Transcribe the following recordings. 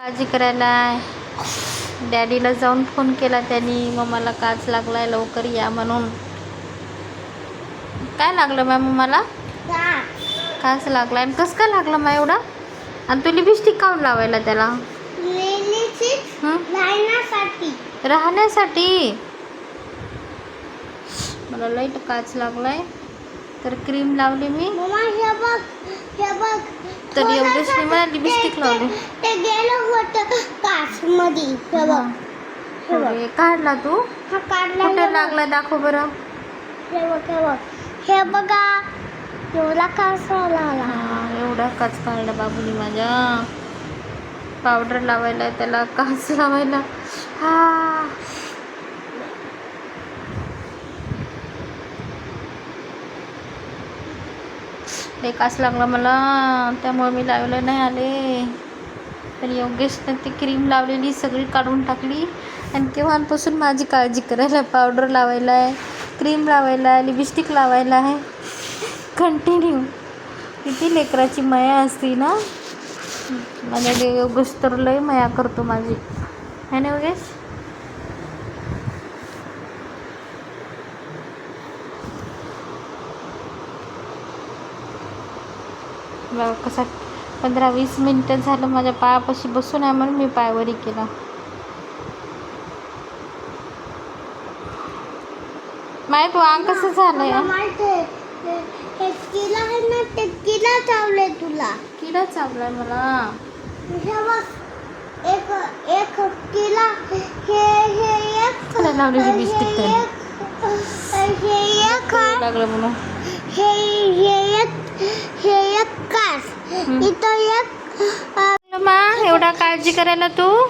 काळजी करायला डॅडीला जाऊन फोन केला त्यांनी. मग मला काच लागलाय लवकर या म्हणून. काय लागलं मॅम मला? काच लागलाय. आणि कसं काय लागलं मग एवढा? आणि तू लिपस्टिक काऊन लावायला त्याला? राहण्यासाठी. मला लाइट काच लागलाय. तर क्रीम लावली मी मम्मा हे बघ हे बघ तर एवढेच मी मला लिपस्टिक लावली. ते गेलं होतं काच मध्ये बघ बघ. अरे, काढला तू? हा काढला कुठे. लागला दाखव बरं. हे बघ एवढा काच लागला हा, एवढा काच काढला बाबूनी माझ्या. पावडर लावायला त्याला काच लावायला. हा. लय कास लागला मला. त्यामुळे मी लावलं नाही आले. तर योगेशनं ती क्रीम लावलेली सगळी काढून टाकली. आणि केव्हापासून माझी काळजी करायला पावडर लावायला आहे क्रीम लावायला आहे लिपस्टिक लावायला आहे. कंटिन्यू किती लेकराची माया असते ना. माझ्या योगेश तर लय माया करतो माझी. है ना योगेश? बघा कसा पंधरा वीस मिनटं झालं माझ्या पायापाशी बसून आहे म्हणून मी पायवरी केला. माय तू अंग कसं झालंय? मला माहीत आहे. हे- हे किला आहे ना ते किला चावले तुला. किडा चावलाय मला? एक एक किला हे हे एक लावलेली बिस्किट हे हे. लागलं म्हणून. हे हे हे एक कास. इथं एक अ, मा एवढा काळजी करायला तू.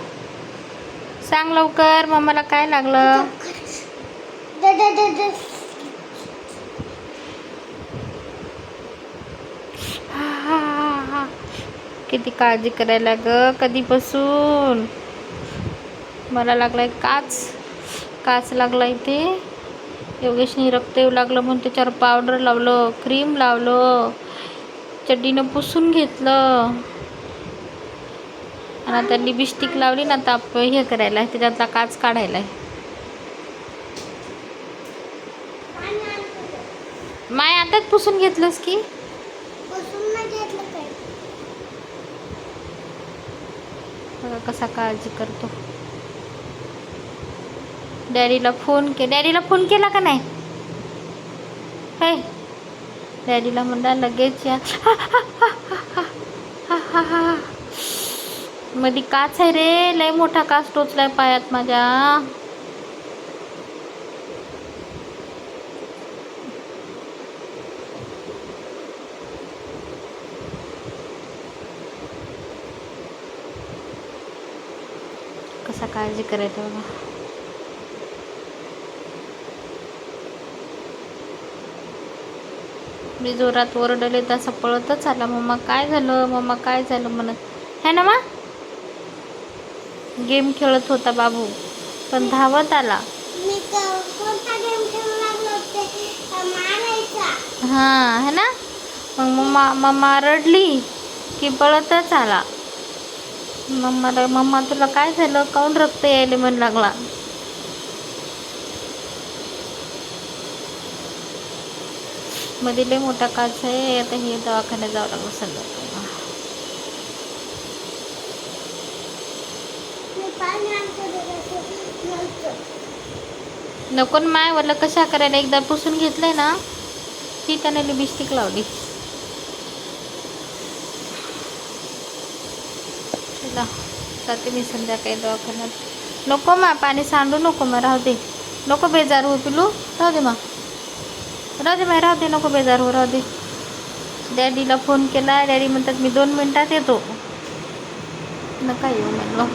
सांग लवकर मम्माला काय लागलं? द- द- द- द- किती काळजी करायला ग कधीपासून? मला लागलाय काच. काच लागला इथे योगेशनी रक्त येऊ लागलं म्हणून त्याच्यावर पावडर लावलं क्रीम लावलं चड्डीनं पुसून घेतलं. आणि आता लिपस्टिक लावली ना आता आप- हे करायला त्याच्यातला काच काढायला आहे माय आताच पुसून घेतलंस की? कसा काळजी करतो. डॅडीला फोन के डॅडीला फोन केला का नाही? काय डॅडीला म्हणला लगेच या. मध्ये काच आहे रे लय मोठा काच टोचलाय पायात माझ्या. कसा काळजी करायचं बघा. मी जोरात ओरडले तसा पळतच आला. मम्मा काय झालं? मम्मा काय झालं? म्हणत है ना मा? गेम खेळत होता बाबू पण धावत आला. हां है ना? मग मम्मा मम्मा रडली की पळतच आला. मम्माला मम्मा तुला काय झालं? काऊन रक्त यायले? म्हण लागला. मध्ये लय मोठा काच आहे आता हे दवाखान्यात जावं लागलं संध्याकाळी नको ना माय वरलं कशा करायला? एकदा पुसून घेतलंय ना ही त्याने लिपस्टिक लावली. चला जाते मी संध्याकाळी दवाखान्यात. नको मा पाणी सांडू नको मग राहू दे. नको बेजार हो पिलू राहू दे मग राहू दे मा राहू दे नको बेजार हो राहू दे. डॅडीला फोन केला डॅडी म्हणतात मी दोन मिनटात येतो. नका येऊ म्हणलं.